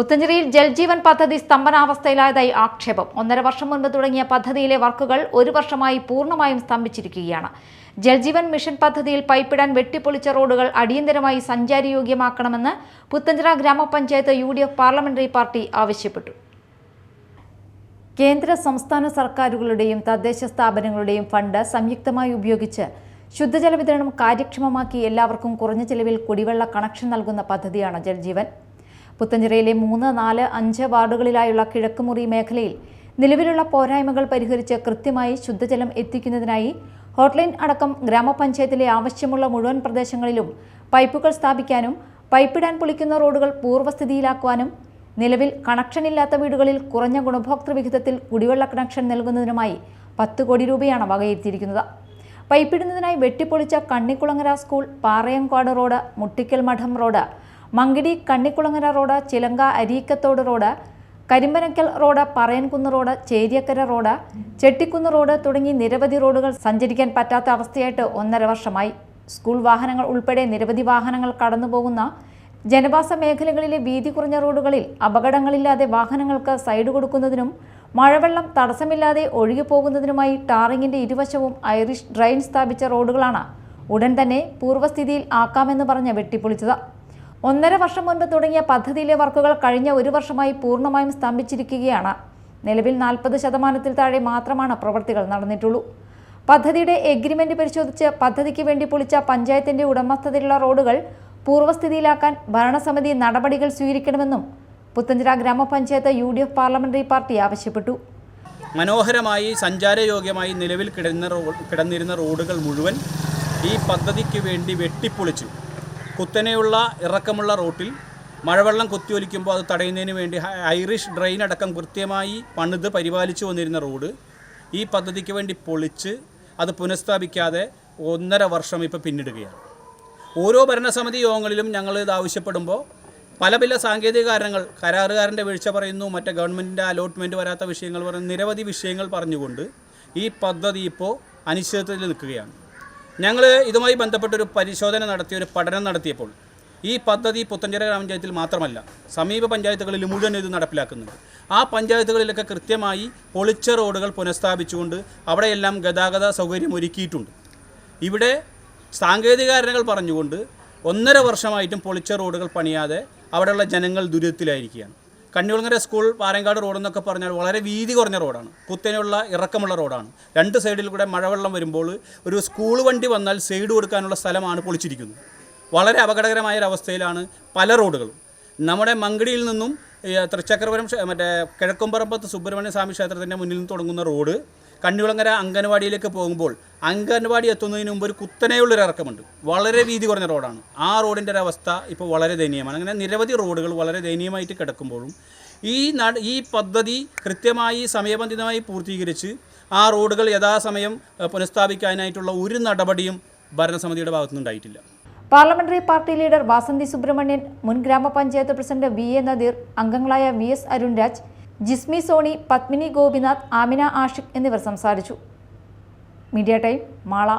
പുത്തഞ്ചേരിയിൽ ജൽജീവൻ പദ്ധതി സ്തംഭനാവസ്ഥയിലായതായി ആക്ഷേപം. ഒന്നര വർഷം മുൻപ് തുടങ്ങിയ പദ്ധതിയിലെ വർക്കുകൾ ഒരു വർഷമായി പൂർണമായും സ്തംഭിച്ചിരിക്കുകയാണ്. ജൽജീവൻ മിഷൻ പദ്ധതിയിൽ പൈപ്പിടാൻ വെട്ടിപ്പൊളിച്ച റോഡുകൾ അടിയന്തരമായി സഞ്ചാരിയോഗ്യമാക്കണമെന്ന് പുത്തഞ്ചിറ ഗ്രാമപഞ്ചായത്ത് U D F parliamentary party ആവശ്യപ്പെട്ടു. കേന്ദ്ര സംസ്ഥാന സർക്കാരുകളുടെയും തദ്ദേശ സ്ഥാപനങ്ങളുടെയും ഫണ്ട് സംയുക്തമായി ഉപയോഗിച്ച് ശുദ്ധജല വിതരണം കാര്യക്ഷമമാക്കി എല്ലാവർക്കും കുറഞ്ഞ ചെലവിൽ കുടിവെള്ള കണക്ഷൻ നൽകുന്ന പദ്ധതിയാണ് ജൽജീവൻ. പുത്തഞ്ചിറയിലെ മൂന്ന് നാല് അഞ്ച് വാർഡുകളിലായുള്ള കിഴക്കുമുറി മേഖലയിൽ നിലവിലുള്ള പോരായ്മകൾ പരിഹരിച്ച് കൃത്യമായി ശുദ്ധജലം എത്തിക്കുന്നതിനായി ഹോട്ട്ലൈൻ അടക്കം ഗ്രാമപഞ്ചായത്തിലെ ആവശ്യമുള്ള മുഴുവൻ പ്രദേശങ്ങളിലും പൈപ്പുകൾ സ്ഥാപിക്കാനും പൈപ്പിടാൻ പൊളിക്കുന്ന റോഡുകൾ പൂർവസ്ഥിതിയിലാക്കുവാനും നിലവിൽ കണക്ഷനില്ലാത്ത വീടുകളിൽ കുറഞ്ഞ ഗുണഭോക്തൃ വിഹിതത്തിൽ കുടിവെള്ള കണക്ഷൻ നൽകുന്നതിനുമായി പത്ത് കോടി രൂപയാണ് വകയിരുത്തിയിരിക്കുന്നത്. പൈപ്പിടുന്നതിനായി വെട്ടിപ്പൊളിച്ച കണ്ണിക്കുളങ്ങര സ്കൂൾ പാറയങ്കാട് റോഡ് മുട്ടിക്കൽ മഠം road Mankidi Kannikulangara road Chilanka Areekkathodu road Karimpanakkal road Parayankunnu road Cheriyakkara road Chettikunnu road തുടങ്ങി നിരവധി റോഡുകൾ സഞ്ചരിക്കാൻ പറ്റാത്ത അവസ്ഥയായിട്ട് ഒന്നര വർഷമായി. സ്കൂൾ വാഹനങ്ങൾ ഉൾപ്പെടെ നിരവധി വാഹനങ്ങൾ കടന്നുപോകുന്ന ജനവാസ മേഖലകളിലെ വീതി കുറഞ്ഞ റോഡുകളിൽ അപകടങ്ങളില്ലാതെ വാഹനങ്ങൾക്ക് സൈഡ് കൊടുക്കുന്നതിനും മഴവെള്ളം തടസ്സമില്ലാതെ ഒഴുകിപ്പോകുന്നതിനുമായി ടാറിങ്ങിന്റെ ഇരുവശവും ഐറിഷ് ഡ്രെയിൻ സ്ഥാപിച്ച റോഡുകളാണ് ഉടൻ തന്നെ പൂർവസ്ഥിതിയിൽ ആക്കാമെന്ന് പറഞ്ഞ് വെട്ടിപ്പൊളിച്ചത്. ഒന്നര വർഷം മുൻപ് തുടങ്ങിയ പദ്ധതിയിലെ വർക്കുകൾ കഴിഞ്ഞ ഒരു വർഷമായി പൂർണമായും സ്തംഭിച്ചിരിക്കുകയാണ്. നിലവിൽ നാൽപ്പത് ശതമാനത്തിൽ താഴെ മാത്രമാണ് പ്രവൃത്തികൾ നടന്നിട്ടുള്ളൂ. പദ്ധതിയുടെ എഗ്രിമെന്റ് പരിശോധിച്ച് പദ്ധതിക്ക് വേണ്ടി പൊളിച്ച പഞ്ചായത്തിന്റെ ഉടമസ്ഥതയിലുള്ള റോഡുകൾ പൂർവസ്ഥിതിയിലാക്കാൻ ഭരണസമിതി നടപടികൾ സ്വീകരിക്കണമെന്നും പുത്തഞ്ചിറ ഗ്രാമപഞ്ചായത്ത് U D F parliamentary party ആവശ്യപ്പെട്ടു. മനോഹരമായി സഞ്ചാരയോഗ്യമായി നിലവിൽ കിടന്ന കിടന്നിരുന്ന റോഡുകൾ മുഴുവൻ ഈ പദ്ധതിക്ക് വേണ്ടി വെട്ടിപ്പൊളിച്ചു. കുത്തനെയുള്ള ഇറക്കമുള്ള റോട്ടിൽ മഴവെള്ളം കുത്തിയൊലിക്കുമ്പോൾ അത് തടയുന്നതിന് വേണ്ടി ഐറിഷ് ഡ്രെയിൻ അടക്കം കൃത്യമായി പണിത് പരിപാലിച്ചു വന്നിരുന്ന റോഡ് ഈ പദ്ധതിക്ക് വേണ്ടി പൊളിച്ച് അത് പുനഃസ്ഥാപിക്കാതെ ഒന്നര വർഷം ഇപ്പോൾ പിന്നിടുകയാണ്. ഓരോ ഭരണസമിതി യോഗങ്ങളിലും ഞങ്ങൾ ഇത് ആവശ്യപ്പെടുമ്പോൾ പല പല സാങ്കേതിക കാരണങ്ങൾ കരാറുകാരന്റെ വീഴ്ച പറയുന്നു മറ്റേ ഗവൺമെന്റിന്റെ അലോട്ട്മെന്റ് വരാത്ത വിഷയങ്ങൾ പറയുന്നു നിരവധി വിഷയങ്ങൾ പറഞ്ഞുകൊണ്ട് ഈ പദ്ധതി ഇപ്പോൾ അനിശ്ചിതത്വത്തിൽ നിൽക്കുകയാണ്. ഞങ്ങൾ ഇതുമായി ബന്ധപ്പെട്ടൊരു പരിശോധന നടത്തി ഒരു പഠനം നടത്തിയപ്പോൾ ഈ പദ്ധതി പുത്തഞ്ചിറ ഗ്രാമപഞ്ചായത്തിൽ മാത്രമല്ല സമീപ പഞ്ചായത്തുകളിൽ മുഴുവൻ ഇത് നടപ്പിലാക്കുന്നുണ്ട്. ആ പഞ്ചായത്തുകളിലൊക്കെ കൃത്യമായി പൊളിച്ച റോഡുകൾ പുനഃസ്ഥാപിച്ചുകൊണ്ട് അവിടെയെല്ലാം ഗതാഗത സൗകര്യം ഒരുക്കിയിട്ടുണ്ട്. ഇവിടെ സാങ്കേതിക കാരണങ്ങൾ പറഞ്ഞുകൊണ്ട് ഒന്നര വർഷമായിട്ടും പൊളിച്ച റോഡുകൾ പണിയാതെ അവിടെയുള്ള ജനങ്ങൾ ദുരിതത്തിലായിരിക്കുകയാണ്. കണ്ണികുളങ്ങര സ്കൂൾ പാരങ്കാട് റോഡ് എന്നൊക്കെ പറഞ്ഞാൽ വളരെ വീതി കുറഞ്ഞ റോഡാണ്. കുത്തനെയുള്ള ഇറക്കമുള്ള റോഡാണ്. രണ്ട് സൈഡിൽ കൂടെ മഴവെള്ളം വരുമ്പോൾ ഒരു സ്കൂൾ വണ്ടി വന്നാൽ സൈഡ് കൊടുക്കാനുള്ള സ്ഥലമാണ് പൊളിച്ചിരിക്കുന്നത്. വളരെ അപകടകരമായ ഒരവസ്ഥയിലാണ് പല റോഡുകളും. നമ്മുടെ മങ്കടിയിൽ നിന്നും തൃച്ചക്രപുരം മറ്റേ കിഴക്കുംപറമ്പത്ത് സുബ്രഹ്മണ്യ സ്വാമി ക്ഷേത്രത്തിന്റെ മുന്നിൽ നിന്ന് തുടങ്ങുന്ന റോഡ് കണ്ണികുളങ്ങര അംഗനവാടിയിലേക്ക് പോകുമ്പോൾ അംഗനവാടി എത്തുന്നതിന് മുമ്പ് ഒരു കുത്തനെയുള്ളൊരു ഇറക്കമുണ്ട്. വളരെ വീതി കുറഞ്ഞ റോഡാണ്. ആ റോഡിന്റെ ഒരു അവസ്ഥ ഇപ്പോൾ വളരെ ദയനീയമാണ്. അങ്ങനെ നിരവധി റോഡുകൾ വളരെ ദയനീയമായിട്ട് കിടക്കുമ്പോഴും ഈ നട ഈ പദ്ധതി കൃത്യമായി സമയബന്ധിതമായി പൂർത്തീകരിച്ച് ആ റോഡുകൾ യഥാസമയം പുനഃസ്ഥാപിക്കാനായിട്ടുള്ള ഒരു നടപടിയും ഭരണസമിതിയുടെ ഭാഗത്തുനിന്നുണ്ടായിട്ടില്ല. Parliamentary party leader Vasanthi Subramanian മുൻ ഗ്രാമപഞ്ചായത്ത് പ്രസിഡന്റ് വി എ നദീർ അംഗങ്ങളായ V S Arunraj Jismi Sony Padmini Gopinath Amina Ashiq എന്നിവർ സംസാരിച്ചു. Media time Mala